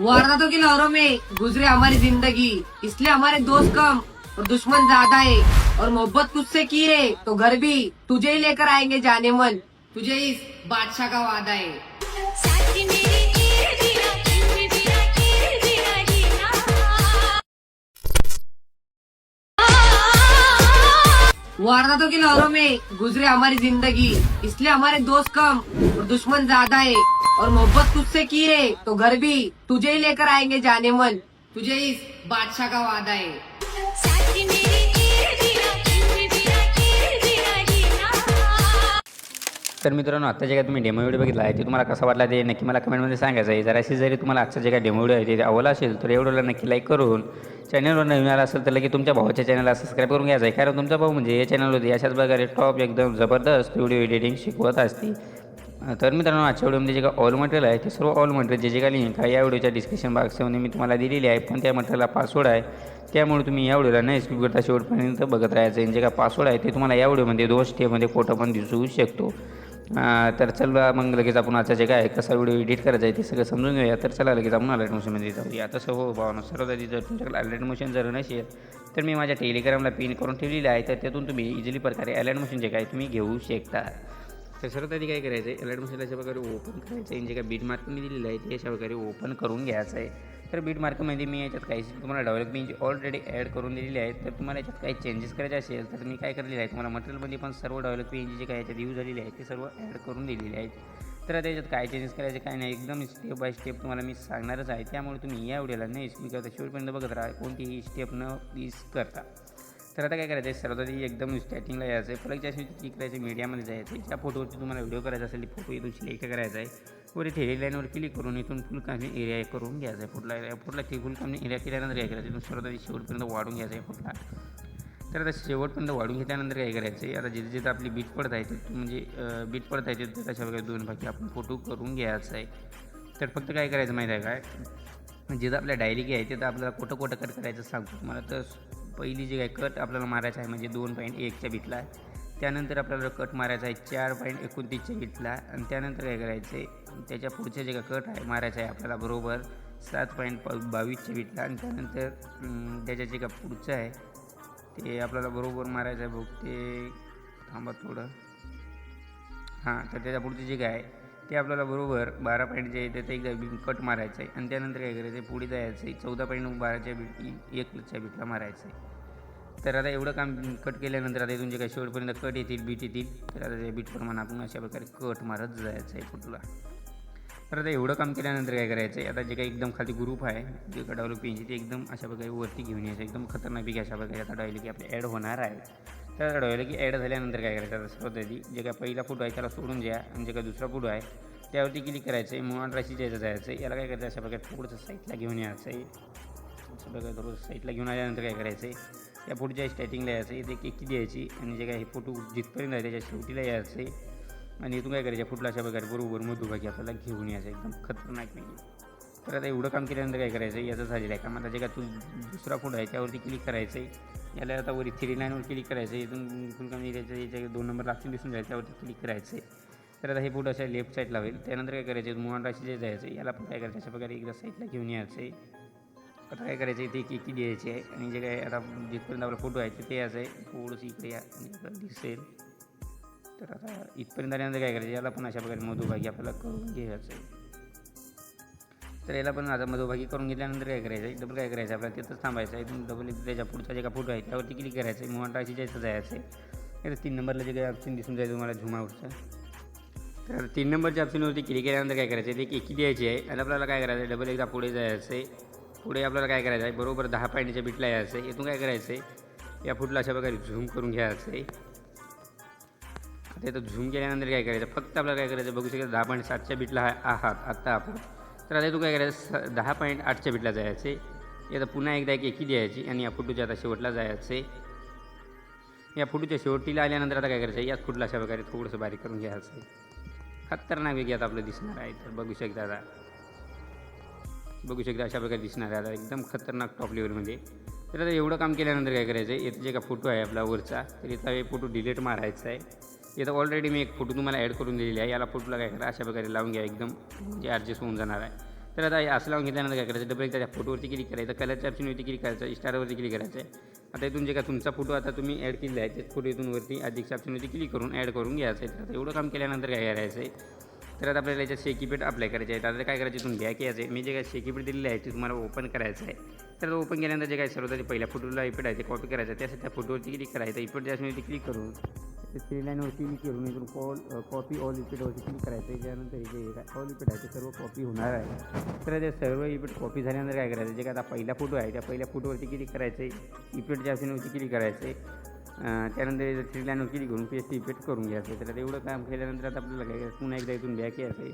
वारदातों की लहरों में गुजरे हमारी जिंदगी। इसलिए हमारे दोस्त कम और दुश्मन ज्यादा है और मोहब्बत तुझसे की है तो घर भी तुझे ही लेकर आएंगे जाने मन। तुझे इस बादशाह का वादा है। वारदातों की लहरों में गुजरे हमारी जिंदगी। इसलिए हमारे दोस्त कम और दुश्मन ज्यादा है। और मोहब्बत तुझसे की है तो घर भी तुझे ही लेकर आएंगे जाने मन तुझे इस बादशाह का वादा है। तर मित्रांनो आत्ता जे काय तुम्ही डेमो व्हिडिओ बघितला आहे ते तुम्हाला कसा वाटला ते नक्की मला कमेंटमध्ये सांगायचं आहे. जराशी जरी तुम्हाला आजचं जे काय डेमो व्हिडिओ आहे ते आवडला असेल तर एवढं नक्की लाईक करून चॅनलवर नवीन आला असेल तर लगेच तुमच्या भावाच्या चॅनलला सबस्क्राईब करून घ्यायचं आहे कारण तुमचा भाऊ म्हणजे या चॅनलवरती अशाच प्रकारे टॉप एकदम जबरदस्त व्हिडिओ एडिटिंग शिकवत असते. तर मित्रांनो आजच्या व्हिडिओमध्ये जे काय ऑल मटेरियल आहे ते सर्व ऑल मटेरियल जे जे काही लिंक आहे या व्हिडिओच्या डिस्क्रिप्शन बॉक्समध्ये मी तुम्हाला दिलेली आहे पण त्या मटेरियलला पासवर्ड आहे. त्यामुळे तुम्ही या व्हिडिओला नाही स्किप करता शेवटपर्यंत बघत राहायचं आणि जे काय पासवर्ड आहे ते तुम्हाला या व्हिडिओमध्ये दोन स्टेपमध्ये फोटो पण दिसू शकतो. तर चला मग लगेच आपण आजचा जे काय आहे, कसा व्हिडिओ एडिट करायचा आहे ते सगळं समजून घेऊया. तर चला लगेच आपण अलर्ट मोशनमध्ये जाऊया. तसं हो भावना सर्व आधी जर तुमच्याकडे अलर्ट मोशन जर नसेल तर मी माझ्या टेलिग्रामला पिन करून ठेवलेलं आहे. तर त्यातून तुम्ही इझिली प्रकारे अलर्ट मोशन जे काय तुम्ही घेऊ शकता. तर सर्वात आधी काय करायचं आहे अलर्ट मोशन अशा प्रकारे ओपन करायचं आहे जे काय बीट मार्क मी दिलेलं आहे ते अशा प्रकारे ओपन करून घ्यायचं आहे तर बीट मार्कमध्ये मी याच्यात काही तुम्हाला डेव्हलपमेंट ऑलरेडी ॲड करून दिलेली आहे तर तुम्हाला याच्यात काही चेंजेस करायचे असेल तर मी काय केलेलं आहे तुम्हाला मटेरियलमध्ये पण सर्व डेव्हलपमेंट जे काय याच्यात यूज झालेली आहे ते सर्व ॲड करून दिलेले आहेत. तर आता याच्यात काय चेंजेस करायचे काय नाही एकदम स्टेप बाय स्टेप तुम्हाला मी सांगणारच आहे. त्यामुळे तुम्ही या व्हिडिओला नाही मी करता. शेवटपर्यंत बघत राहा. कोणतीही स्टेप न प्लीज करता. तर आता काय करायचं आहे सर्वात आधी एकदम स्टार्टिंगला यायचं आहे फलकच्या अशी क्लिक करायचं मीडियामध्ये जायचं. आहे त्या फोटोवरती तुम्हाला व्हिडिओ करायचा असेल फोटो इथून सिलेक्ट करायचा आहे वर इथे हेडलाईनवर क्लिक करून इथून फुल कामी एरिया करून घ्यायचा आहे फुटला एरिया फुटला की फुल कामी एरिया केल्यानंतर काय करायचं इथून सर्वात आधी शेवटपर्यंत वाढून घ्यायचं आहे फुटला तर आता शेवटपर्यंत वाढून घेतल्यानंतर काय करायचं आहे आता जिथे जिथे आपली बीट पडत आहे तिथे म्हणजे बीट पडत आहे तिथे कशा वगैरे दोन भागी आपण फोटो करून घ्यायचा आहे तर फक्त काय करायचं माहीत आहे काय जिथं आपल्या डायरी आहे तिथं आपल्याला कोटं कोटं कट करायचं सांगतो. तुम्हाला तर पहिली जी काय कट आपल्याला मारायचं आहे म्हणजे दोन पॉईंट एकच्या बीटला आहे त्यानंतर आपल्याला कट मारायचा आहे चार पॉईंट एकोणतीसच्या बीटला आणि त्यानंतर काय करायचं आहे त्याच्या पुढचं जे काय कट आहे मारायचं आहे आपल्याला बरोबर सात पॉईंट प बावीसच्या बीटला आणि त्यानंतर त्याच्या जे काय पुढचं आहे ते आपल्याला बरोबर मारायचं आहे बघ ते थांबा थोडं. हां तर त्याच्या पुढचं जे काय आहे ते आपल्याला बरोबर बारा पॉईंट जे आहे त्याचं एकदा बी कट मारायचं आहे. आणि त्यानंतर काय करायचं आहे? पुढे जायचं आहे. चौदा पॉईंट बाराच्या बीट एकच्या बीटला मारायचं आहे. तर आता एवढं काम कट केल्यानंतर आता तुमचे जे काही शेवटपर्यंत कट येतील बीट येतील तर आता त्या बीटप्रमाणे आपण अशा प्रकारे कट मारत जायचं आहे फुटला तर आता एवढं काम केल्यानंतर काय करायचं आहे? आता जे काही एकदम खाली ग्रुप आहे जे का पेनची ते एकदम अशा प्रकारे वरती घेऊन यायचं एकदम खतरनाक अशा प्रकारे आता डायली की आपले ॲड होणार आहे. तर आता की ॲड झाल्यानंतर काय करायचं? आता सर्वात आधी जे काय पहिला फोटो आहे त्याला सोडून द्या आणि जे काय दुसरा फोटो आहे त्यावरती क्लिक करायचं आहे. मुळात राशी जायचं जायचं आहे याला काय करायचं? अशा प्रकारे थोडंसं साईटला घेऊन यायचं आहे. अशा प्रकारे थोडं साईटला घेऊन आल्यानंतर काय करायचं आहे? त्या फोटोच्या स्टार्टिंगला यायचं आहे. ते किती द्यायची? आणि जे काय हे फोटो जिथपर्यंत आहे त्याच्या शेवटीला यायचं आहे. आणि इथून काय करायचं? फुटला अशा प्रकारे बरोबर मधुभागी आपल्याला घेऊन यायचं एकदम खतरनाक नाही तर आता एवढं काम केल्यानंतर काय करायचं? याचं झालेलं आहे. काम आता जे काय तू दुसरा फोटो आहे त्यावरती क्लिक करायचं आहे याला आता वरी थ्री लाईनवर क्लिक करायचं आहे इथून फुल कमी याच्या याच्या दोन नंबर लागतील दिसून जायचं त्यावरती क्लिक करायचं आहे तर आता हे फोटो अशा लेफ्ट साईडला होईल. त्यानंतर काय करायचं मुहान राशी जे जायचं आहे याला पण काय करायचं? अशा प्रकारे एकदा साईडला घेऊन यायचं आहे आता काय करायचं आहे ते एक एकी द्यायची आहे आणि जे काय आता जिथपर्यंत आपला फोटो आहे ते यायचं आहे थोडंसं इकडे या दिसेल. तर आता इथपर्यंत आल्यानंतर काय करायचं? याला पण अशा प्रकारे मधुभागी आपल्याला करून घ्यायचं आहे तर याला पण आता मधुभागी करून घेतल्यानंतर काय करायचं? आहे डबल काय करायचं? आहे आपल्याला तिथंच थांबायचं आहे. इथून डबल त्याच्या पुढचा जे का फोटो आहे त्यावरती क्लिक करायचं आहे. मोहन राशी जायचं जायचं आहे. तर तीन नंबरला जे काही ऑप्शन दिसून जाईल तुम्हाला झुमावरचं. तर तीन नंबरच्या ऑप्शनवरती क्लिक केल्यानंतर काय करायचं आहे? ते एकी द्यायची आहे? आणि आपल्याला काय करायचं आहे? डबल एकदा पुढे जायचं आहे. पुढे आपल्याला काय करायचं आहे? बरोबर दहा पॉईंटच्या बीटला यायचं आहे. इथून काय करायचं आहे? या फुटला अशा प्रकारे झूम करून घ्यायचं आहे. आता इथं झूम केल्यानंतर काय करायचं? फक्त आपल्याला काय करायचं बघू शकता दहा पॉईंट सातच्या बीटला आहात आत्ता आपण. तर आता तू काय करायचं दहा पॉईंट आठच्या बीटला जायचे आता पुन्हा एकदा एक एकी द्यायची आणि या फोटोच्या आता शेवटला जायचे या फोटोच्या शेवटीला आल्यानंतर आता काय करायचं याच फुटला अशा प्रकारे थोडंसं बारीक करून घ्यायचं आहे खतरनाक वेगळी आता आपलं दिसणार आहे. तर बघू शकता आता. बघू शकता अशा प्रकारे दिसणार आहे आता. एकदम खतरनाक टॉप लेवलमध्ये तर आता एवढं काम केल्यानंतर काय करायचं आहे इथं जे का फोटो आहे आपला वरचा तर इथं हे फोटो डिलीट मारायचा आहे इथं ऑलरेडी मी एक फोटो तुम्हाला ॲड करून दिलेली आहे. याला फोटोला काय करा अशा प्रकारे लावून घ्या एकदम म्हणजे ॲडजस्ट होऊन जाणार आहे. तर आता असं लावून घेतल्यानंतर काय करायचं? डबल एकदा त्या फोटोवरती क्लिक करायचं. कलरच्या ऑप्शनवरती क्लिक करायचं. स्टारवरती क्लिक करायचं आहे आता इथून जे काय तुमचा फोटो आता तुम्ही ॲड केलेला आहे ते फोटो इथून वरती अधिकच्या ऑप्शनवरती क्लिक करून ॲड करून घ्यायचं आहे. तर आता एवढं काम केल्यानंतर काय करायचं आहे तर आता आपल्याला याच्यात शेकीपेट अप्लाय करायचे आहे आता काय करायचं इथून घ्या यायचं आहे मी जे काय शेकीपेट दिलेलं आहे ते तुम्हाला ओपन करायचं आहे. तर ओपन केल्यानंतर जे काय सर्व ते पहिल्या फोटोला इपेट आहे ते कॉपी करायचं आहे. त्यासाठी त्या फोटोवरती क्लिक करायचं इपेट ज्या क्लिक करून थ्री लाईनवरती क्लिक करून इथून कॉल कॉपी ऑल इपिडवरती क्लिक करायचं त्यानंतर हे जे काय ऑल इफेक्ट आहे. ते सर्व कॉपी होणार आहे. तर ते सर्व इफेक्ट कॉपी झाल्यानंतर काय करायचं? जे काय आता पहिला फोटो आहे त्या पहिल्या फोटोवरती क्लिक करायचं आहे? इफेक्टच्या ऑप्शनवरती क्लिक करायचं आहे? त्यानंतर थ्री लाईनवर क्लिक करून पेस्ट इफेक्ट करून घ्यायचं तर एवढं काम केल्यानंतर आता आपल्याला काय पुन्हा एकदा इथून बॅक यायचं आहे.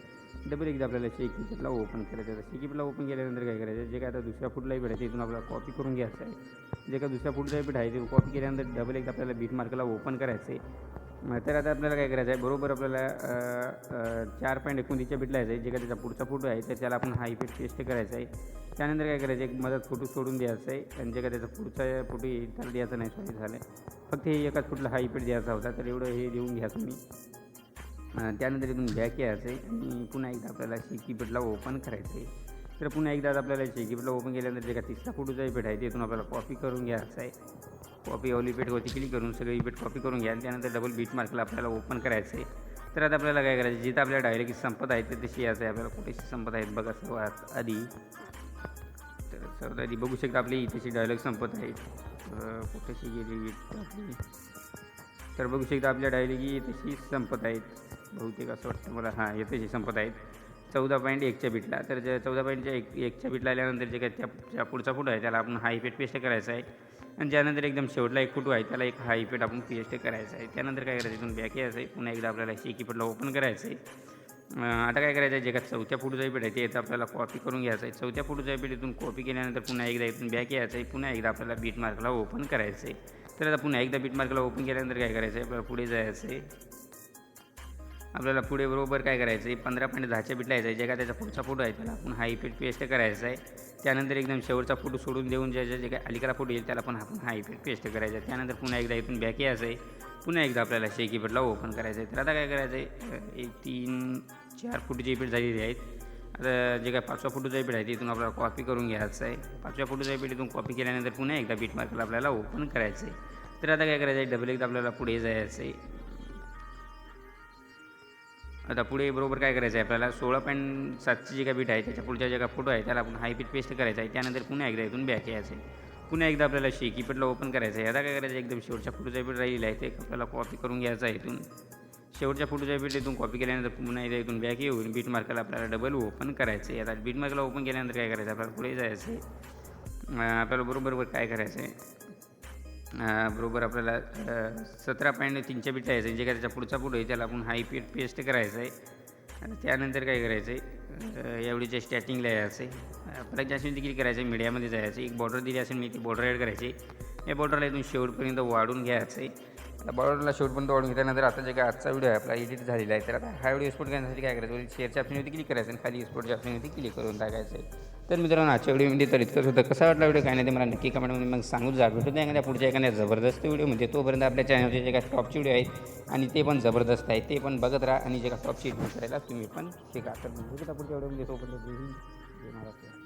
डबल एकदा आपल्याला शेकीपेटला ओपन करायचं आहे. शेकीपेटला ओपन केल्यानंतर काय करायचं? जे काय आता दुसऱ्या फुटलाही भेट आहे तिथून आपल्याला कॉपी करून घ्यायचं आहे. जे काय दुसऱ्या फुटलाही इफेक्ट आहे ते कॉपी केल्यानंतर डबल एकदा आपल्याला बीट मार्कला ओपन करायचं आहे. मग तर आता आपल्याला काय करायचं आहे? बरोबर आपल्याला चार पॉईंट एकोणतीसच्या बीटला यायचं आहे. जे काय त्याचा पुढचा फोटो आहे तर त्याला आपण हा इफेक्ट टेस्ट करायचा आहे. त्यानंतर काय करायचं एक मधात फोटो सोडून द्यायचा आहे. आणि जे काय त्याचा पुढचा फोटो येईल त्याला द्यायचा नाही सॉरी झालं फक्त हे एकाच फुटला हा इफेक्ट द्यायचा होता तर एवढं हे देऊन घ्या तुम्ही. त्यानंतर इथून बॅक यायचं आहे आणि पुन्हा एकदा आपल्याला शेकीपेटला ओपन करायचं आहे तर पुन्हा एकदा आपल्याला शेकीपेटला ओपन केल्यानंतर जे का तिसरा फोटोचा इपेट आहे तिथून आपल्याला कॉपी करून घ्यायचं आहे. कॉपी ऑल इफेक्टवरती क्लिक करून सगळे इपेट कॉपी करून घ्या आणि त्यानंतर डबल बीट मार्कला आपल्याला ओपन करायचं आहे तर आता आपल्याला काय करायचं जिथं आपल्या डायरेक्ट संपत आहे ते तशी यायचं आहे आपल्याला कुठेशी संपत आहेत बघा सर्वात आधी. तर सर्वात आधी बघू शकता आपली इथेशी डायलॉग संपत आहेत कुठेशी गेली आपली. तर बघू शकता आपल्या डायलॉगी तशी संपत आहेत. बहुतेक असं वाटतं मला हां येतेशी संपत आहेत. चौदा पॉईंट एकच्या बीटला. तर जे चौदा पॉईंटच्या एक एकच्या बीटला आल्यानंतर जे काय त्या पुढचा फोटो आहे त्याला आपण हा इफेक्ट पेस्ट करायचा आहे. आणि त्यानंतर एकदम शेवटला एक फोटो आहे त्याला एक हा इफेक्ट आपण पेस्ट करायचा आहे. त्यानंतर काय करायचं इथून बॅक यायचं आहे. पुन्हा एकदा आपल्याला शेकीपटला ओपन करायचं आहे. आता काय करायचं आहे जे का चौथ्या फोटोचा इफेक्ट आहे ते आपल्याला कॉपी करून घ्यायचं आहे. चौथ्या फोटोचा पीठ इथून कॉपी केल्यानंतर पुन्हा एकदा इथून बॅक यायचं आहे. पुन्हा एकदा आपल्याला बीट मार्कला ओपन करायचं आहे. तर आता पुन्हा एकदा बीट मार्कला ओपन केल्यानंतर काय करायचं आहे आपल्याला पुढे जायचं आहे. आपल्याला पुढे बरोबर काय करायचं आहे? पंधरा पॉईंट दहाच्या बीटला यायचं आहे. जे काय त्याचा पुढचा फोटो आहे त्याला आपण हा इफेक्ट पेस्ट करायचा आहे. त्यानंतर एकदम शेवटचा फोटो सोडून देऊन ज्याच्या जे काय अलीकडा फोटो येईल त्याला पण आपण हा इफेक्ट पेस्ट करायचा आहे. त्यानंतर पुन्हा एकदा इथून बॅक यायचं आहे. पुन्हा एकदा आपल्याला शेक इफेक्टला ओपन करायचं आहे. तर आता काय करायचं आहे? एक तीन चार फुटची इफेक्ट झालेले आहेत. आता जे काय पाचवा फोटोचा इफेक्ट आहे तिथून आपल्याला कॉपी करून घ्यायचं आहे. पाचव्या फोटोचा इफेक्ट इथून कॉपी केल्यानंतर पुन्हा एकदा बीट मार्कला आपल्याला ओपन करायचं आहे. तर आता काय करायचं आहे? डबल एकदा आपल्याला पुढे जायचं आहे. आता पुढे बरोबर काय करायचं आहे आपल्याला सोळा पॉईंट सातची जी काय बीट आहे त्याच्या पुढच्या जे काय फोटो आहे त्याला आपण हाय पीट पेस्ट करायचा आहे. त्यानंतर पुन्हा एकदा इथून बॅक यायचं आहे पुन्हा एकदा आपल्याला शे कीपॅडला ओपन करायचं आहे आता काय करायचं आहे एकदम शेवटच्या फोटोचा बीट राहिलेला आहे. ते आपल्याला कॉपी करून घ्यायचं आहे इथून. शेवटच्या फोटोच्या बीट इथून कॉपी केल्यानंतर पुन्हा एकदा इथून बॅक येऊन बीट मार्काला आपल्याला डबल ओपन करायचं आहे आता बीट मार्काला ओपन केल्यानंतर काय करायचं आहे आपल्याला पुढे जायचं आहे आपल्याला बरोबर काय करायचं आहे बरोबर आपल्याला सतरा पॉईंट तीनच्या बीट आहे. जे काय त्याच्या पुढचा पुढं आहे त्याला आपण हाय पीट पेस्ट करायचं आहे. आणि त्यानंतर काय करायचं आहे? एवढीच्या स्टार्टिंगला यायचं आहे. परत जास्त क्लिक करायचं आहे? मीडियामध्ये जायचं एक बॉर्डर दिली असेल मी ती बॉर्डर ॲड करायची या बॉर्डरला इथून शेवटपर्यंत वाढून घ्यायचं आहे. आता बॉर्डरला शेवटपर्यंत वाढून घेतल्यानंतर आता जे काय आजचा व्हिडिओ आहे आपला एडिट झालेला आहे. तर आता हा व्हिडिओ एक्सपोर्ट करण्यासाठी काय करायचं? शेअरच्या ऑप्शनवरती क्लिक करायचं आणि खाली एक्सपोर्टच्या ऑप्शनवरती क्लिक करून टाकायचं आहे. तर मित्रांनो आजच्या व्हिडिओमध्ये तर इतकंच होतं. कसा वाटला व्हिडिओ? काय नाही ते मला नक्की कमेंटमध्ये मग सांगूच जा भेटू नाही एखाद्या पुढच्या एखाद्या जबरदस्त म्हणजे तोपर्यंत आपल्या चॅनलचे जे काही टॉपचे व्हिडिओ आहेत आणि ते पण जबरदस्त आहे ते पण बघत राहा आणि जे काही टॉपची करायला तुम्ही पण शिका तर भेटू पुढच्या व्हिडिओमध्ये तोपर्यंत.